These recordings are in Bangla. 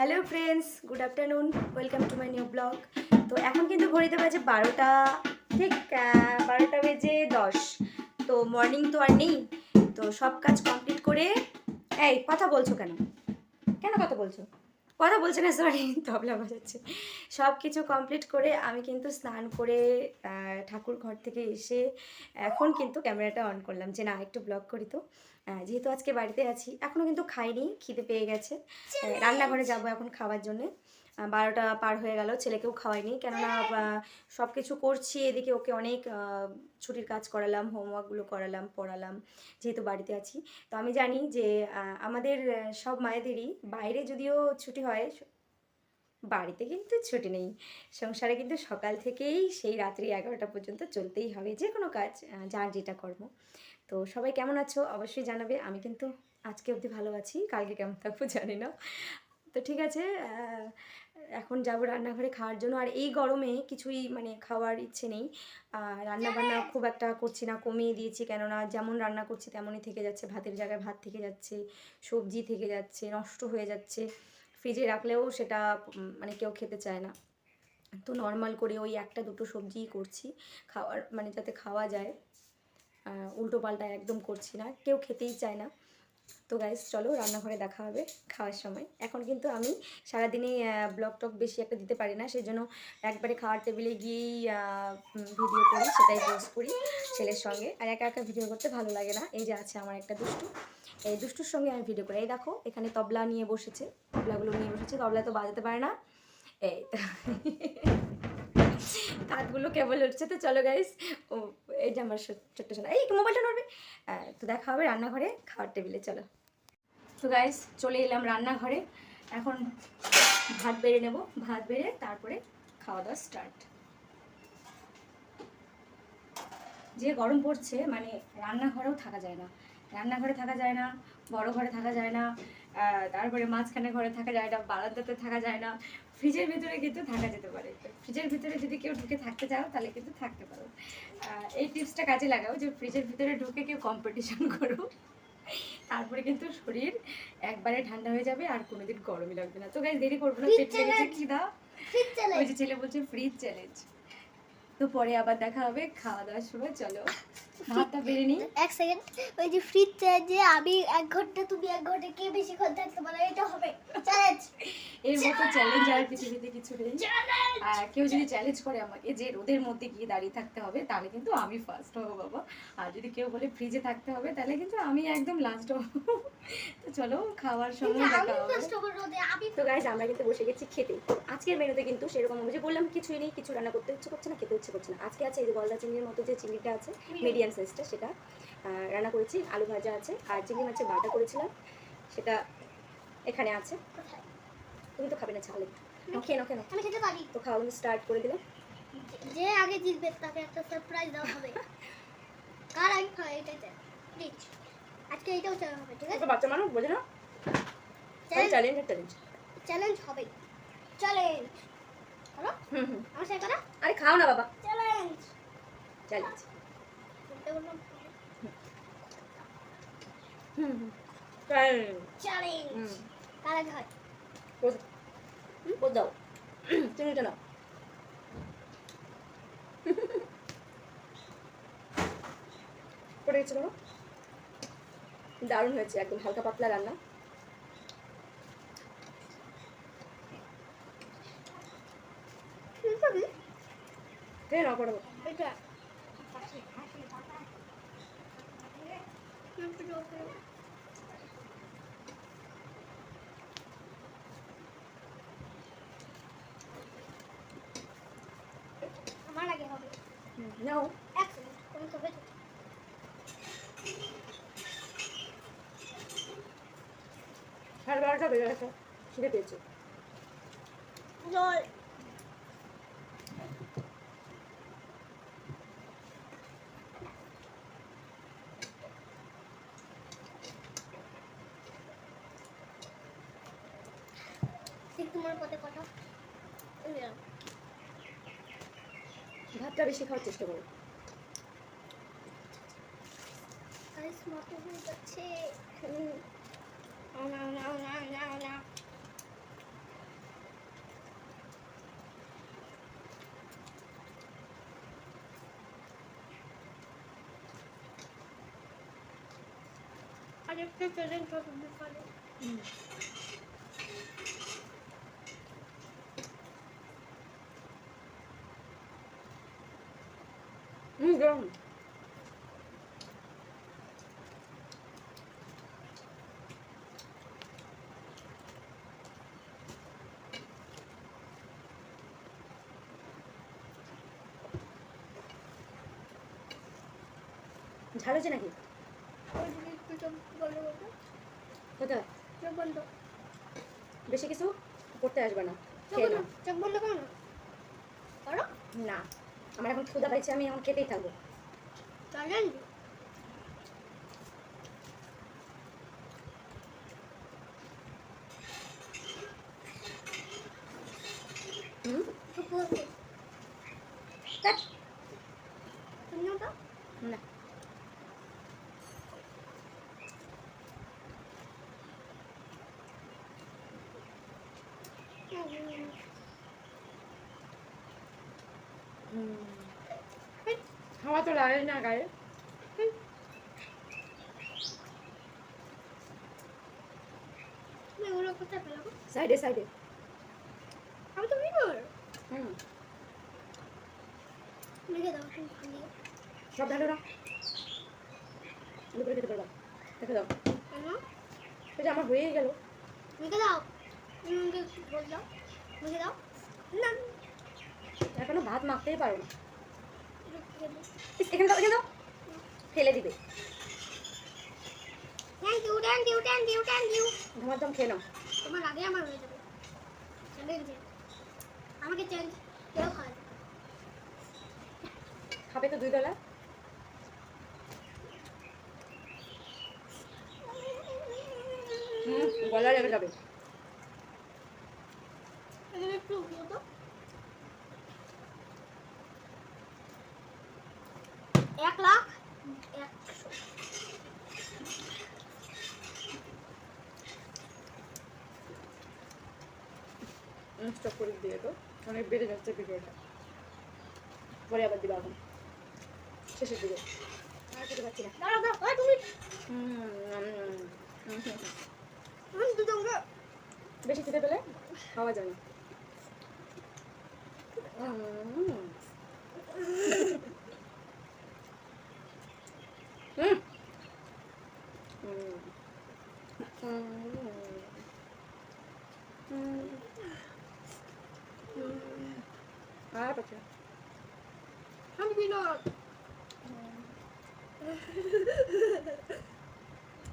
Hello friends, good afternoon, welcome to my new blog. তো এখন কিন্তু ঘড়িতে বাজে বারোটা, ঠিক বারোটা বেজে দশ। তো মর্নিং তো আর নেই, তো সব কাজ কমপ্লিট করে, এই, কথা বলছো কেন? কেন কথা বলছো? কথা বলছে না সরি তবলা বাজাচ্ছে সব কিছু কমপ্লিট করে আমি কিন্তু স্নান করে ঠাকুর ঘর থেকে এসে এখন কিন্তু ক্যামেরাটা অন করলাম যে না একটু ব্লগ করি তো। যেহেতু আজকে বাড়িতে আছি এখনও কিন্তু খাইনি খিদে পেয়ে গেছে। রান্নাঘরে যাব এখন খাওয়ার জন্যে। বারোটা পার হয়ে গেল, ছেলেকেও খাওয়াইনি। কেননা সব কিছু করছি, এদিকে ওকে অনেক ছুটির কাজ করালাম, হোমওয়ার্কগুলো করালাম, পড়ালাম, যেহেতু বাড়িতে আছি। তো আমি জানি যে আমাদের সব মায়েদেরই বাইরে যদিও ছুটি হয়, বাড়িতে কিন্তু ছুটি নেই। সংসারে কিন্তু সকাল থেকেই সেই রাত্রি এগারোটা পর্যন্ত চলতেই হবে, যে কোনো কাজ যার যেটা কর্ম। তো সবাই কেমন আছো? অবশ্যই জানাবে। আমি কিন্তু আজকে অবধি ভালো আছি, কালকে কেমন থাকব জানি না। তো ঠিক আছে এখন যাব রান্নাঘরে খাওয়ার জন্য। আর এই গরমে কিছুই মানে খাওয়ার ইচ্ছে নেই। রান্না বান্না খুব একটা করছি না কমিয়ে দিয়েছি। কেননা যেমন রান্না করছি তেমনই থেকে যাচ্ছে। ভাতের জায়গায় ভাত থেকে যাচ্ছে সবজি থেকে যাচ্ছে নষ্ট হয়ে যাচ্ছে। ফ্রিজে রাখলেও সেটা মানে কেউ খেতে চায় না। তো নর্মাল করে ওই একটা দুটো সবজিই করছি খাওয়ার মানে যাতে খাওয়া যায়। উল্টো পাল্টা একদম করছি না। কেউ খেতেই চায় না। তো গাইজ চলো রান্নাঘরে দেখা হবে খাওয়ার সময়। এখন কিন্তু আমি সারাদিনে ব্লগ টক বেশি একটা দিতে পারি না সেই জন্য একবারে খাওয়ার টেবিলে গিয়েই ভিডিও করি, সেটাই পোস্ট করি ছেলের সঙ্গে। আর একা একা ভিডিও করতে ভালো লাগে না। এই যে আছে আমার একটা দুষ্টু। এই দুষ্টুর সঙ্গে আমি ভিডিও করি। এই দেখো, এখানে তবলা নিয়ে বসেছে। তবলাগুলো নিয়ে বসেছে। তবলা তো বাজাতে পারে না। এই তো। কাঠগুলো কেবল উঠছে। তো চলো গাইস ও, এই যে আমার ছোট্ট সোনা। এই, মোবাইলটা নড়বে। তো দেখা হবে রান্নাঘরে, খাওয়ার টেবিলে। চলো। তো গাইস চলে এলাম রান্নাঘরে। এখন ভাত বেড়ে নেব। ভাত বেড়ে তারপরে খাওয়া দাওয়া স্টার্ট যে গরম পড়ছে মানে রান্নাঘরেও থাকা যায় না। রান্নাঘরে থাকা যায় না, বড় ঘরে থাকা যায় না তারপরে মাঝখানে ঘরে থাকা যায় না, বারান্দাতে থাকা যায় না ফ্রিজের ভিতরে কিন্তু থাকা যেতে পারে। ফ্রিজের ভিতরে যদি কেউ ঢুকে থাকতে চাও, তাহলে কিন্তু থাকতে পারো। এই টিপসটা কাজে লাগাও যে ফ্রিজের ভিতরে ঢুকে কেউ কম্পিটিশন করো তারপরে কিন্তু শরীর একবারে ঠান্ডা হয়ে যাবে আর কোনোদিন গরমই লাগবে না। তো গাইজ দেরি করব না পেট লেগেছে ওই যে ছেলে বলছে ফ্রিজ চ্যালেঞ্জ তো পরে আবার দেখা হবে খাওয়া দাওয়ার সময় চলো। ভাতটা বেড়ে নিই। এক সেকেন্ড ওই যে ফ্রিজ যে আমি এক ঘণ্টা তুমি এক ঘণ্টা কে বেশিক্ষণ থাকতে পারো এটা হবে। চ্যালেঞ্জ এর মতো চ্যালেঞ্জ আর পৃথিবীতে কিছু নেই। আর কেউ যদি চ্যালেঞ্জ করে আমাকে যে রোদের মধ্যে গিয়ে দাঁড়িয়ে থাকতে হবে তাহলে কিন্তু আমি ফার্স্ট হব বাবা। আর যদি কেউ বলে ফ্রিজে থাকতে হবে তাহলে কিন্তু আমি একদম লাস্ট হব। তো চলো খাওয়ার সময় দেখা হবে। ফার্স্ট হব রোদে আমি তো গাইজ আমরা কিন্তু বসে গেছি খেতে। আজকের মেনুতে কিন্তু সেরকম আমি যে বললাম কিছুই নেই কিছু রান্না করতে ইচ্ছে করছে না খেতে ইচ্ছে করছে না। আজকে আছে এই যে গলদা চিংড়ির মতো যে চিংড়িটা আছে মিডিয়াম সাইজটা সেটা। রান্না করেছি আলু ভাজা আছে আর চিংড়ি মাছের বাটা করেছিলাম সেটা এখানে আছে। তুমি তো খাবে না ছাগলে খেয়ে নাও খেয়ে নাও। আমি খেতে পারি। তো খাওয়া স্টার্ট করে দিলাম। যে আগে জিতবে তাকে একটা সারপ্রাইজ দেওয়া হবে। কার আগে এটাতে প্লিজ আজকে এটাও চাওয়া হবে ঠিক আছে? বাচ্চা মানুষ বোঝে না? চ্যালেঞ্জ চ্যালেঞ্জ চ্যালেঞ্জ চ্যালেঞ্জ হবে চ্যালেঞ্জ হুম হুম। আমার সাথে আরে খাও না বাবা। কার বোঝ দাও নাও। পড়ে গেছে দারুণ হয়েছে একদম হালকা পাতলা রান্না। ঠিক আছে খেয়ে নাও পড়াবো এটা। আমার আগে হবে নাও এক সেকেন্ড তুমি তবে সাড়ে বারোটা বেজে গেছে, খিদে পেয়েছে। জল। ভাতটা বেশি খাওয়ার চেষ্টা করো আরেকটা চ্যালেঞ্জ হবে গরম ঝাল হয়েছে নাকি বেশি কিছু করতে আসবে না না আমার এখন ক্ষুদা পাইছে আমি এখন খেতেই থাকব। চ্যালেঞ্জ হুম? চোখ বন্ধ ধ্যাৎ, তুমি ওটা না হুম। হাওয়া তো লাগে না গায়ে সাইডে সাইডে আমি তো বিনর হুম দাও সব ঢালো না দুপুরে খেতে পারবা দেখে দাও যে আমার হয়েই গেল লিখে দাও বল দাও লিখে দাও না এখনও ভাত মাখতেই পারো না। এখানে দাও এখানে দাও। ফেলে দিবে। দাম খেয়ে নাও। তোমার আগে আমার হয়ে যাবে। আমাকে কেউ খায় খাবে তো দুই বেলা। গলা লেগে যাবে এখানে একটু দিও তো এক লাখ? একশো স্টপ করে দিয়ে তো অনেক বেড়ে যাচ্ছে ভিডিওটা। পরে আবার দিবা এখন শেষের দিকে আর খেতে পারছি না। দাঁড়াও দাঁড়াও তুমি। হুম, হুম, হুম, হুম। আমি দুজন বেশি খেতে পেলে খাওয়া যায় না হুম। হুম। হুম। হুম। হুম। আর পাচ্ছি না।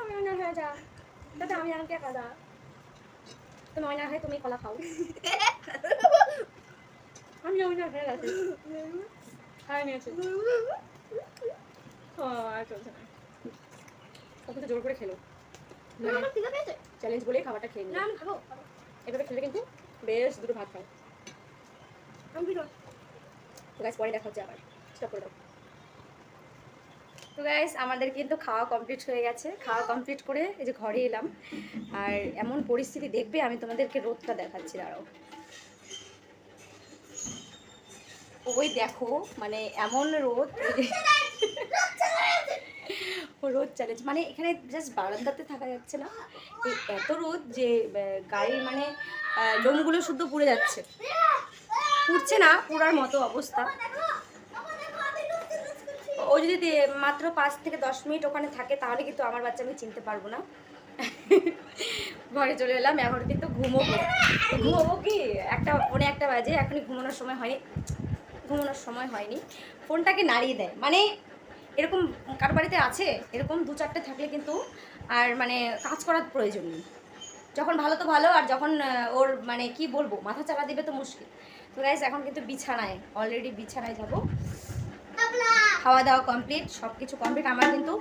আমি অন্য হয়ে যা দাদা আমি আর কে খাদা তুমি হয়ে তুমি কলা খাও আমি অন্য হয়ে গেছি খাই নিয়েছি ও আর চলছে না ওকে তো জোর করে খেলো। চ্যালেঞ্জ বলেই খাবারটা খেয়ে না নিই আমি খাব এভাবে খেলে কিন্তু বেশ দুটো ভাত খাও তো গাইস পরে দেখা আমাদের কিন্তু খাওয়া কমপ্লিট হয়ে গেছে। খাওয়া কমপ্লিট করে এই যে ঘরে এলাম। আর এমন পরিস্থিতি দেখবে, আমি তোমাদেরকে রোদটা দেখাচ্ছি, দাঁড়াও। ওই দেখো মানে এমন রোদ। রোদ চ্যালেঞ্জ মানে এখানে জাস্ট বারান্দাতে থাকা যাচ্ছে না। এত রোদ যে গাড়ির মানে লোমগুলো শুদ্ধ পুড়ে যাচ্ছে। পুড়ছে না পুরার মতো অবস্থা। ও যদি মাত্র পাঁচ থেকে দশ মিনিট ওখানে থাকে, তাহলে কিন্তু আমার বাচ্চা আমি চিনতে পারব না। ঘরে চলে এলাম, এখন কিন্তু ঘুমোবো। ঘুমোবো কি? একটা ফোনে একটা বাজে, এখনই ঘুমানোর সময় হয়নি। ঘুমানোর সময় হয়নি। ফোনটাকে নাড়িয়ে দেয়। মানে এরকম কার বাড়িতে আছে, এরকম দু চারটে থাকলে কিন্তু আর মানে কাজ করার প্রয়োজন নেই। যখন ভালো তো ভালো আর যখন ওর মানে কি বলব মাথা চালা দিবে তো মুশকিল। তো গাইজ এখন কিন্তু বিছানায় অলরেডি বিছানায় যাব। খাওয়া দাওয়া কমপ্লিট সব কিছু কমপ্লিট আমার কিন্তু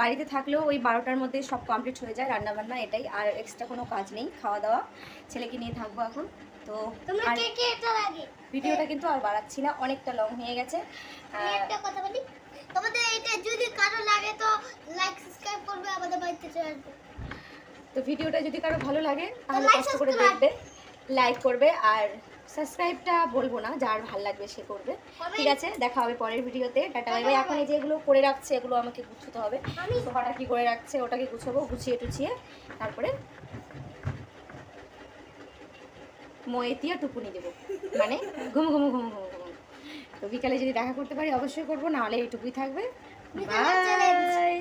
বাড়িতে থাকলেও ওই বারোটার মধ্যে সব কমপ্লিট হয়ে যায় রান্নাবান্না এটাই। আর এক্সট্রা কোনো কাজ নেই খাওয়া দাওয়া। ছেলেকে নিয়ে থাকব এখন। তো ভিডিওটা কিন্তু আর বাড়াচ্ছি না অনেকটা লং হয়ে গেছে। আমি একটা কথা বলি তোমাদের এটা যদি কারও লাগে তো লাইক সাবস্ক্রাইব করবে আমাদের বাড়িতে চলে আসবে। তো ভিডিওটা যদি কারও ভালো লাগে তাহলে কষ্ট করে দেখবে লাইক করবে আর সাবস্ক্রাইবটা বলব না যার ভালো লাগবে সে করবে। ঠিক আছে দেখা হবে পরের ভিডিওতে টাটা বাই বাই। এখন এই যেগুলো করে রাখছে এগুলো আমাকে গুছতে হবে। সোফাটা কি করে রাখছে ওটাকে গুছাবো গুছিয়ে টুছিয়ে তারপরে ময়েতিয়া টুকুনি দেবো। মানে ঘুমু ঘুমু ঘুম ঘুমু ঘুম। তো বিকালে যদি দেখা করতে পারি অবশ্যই করব নাহলে এইটুকুই থাকবে। বাই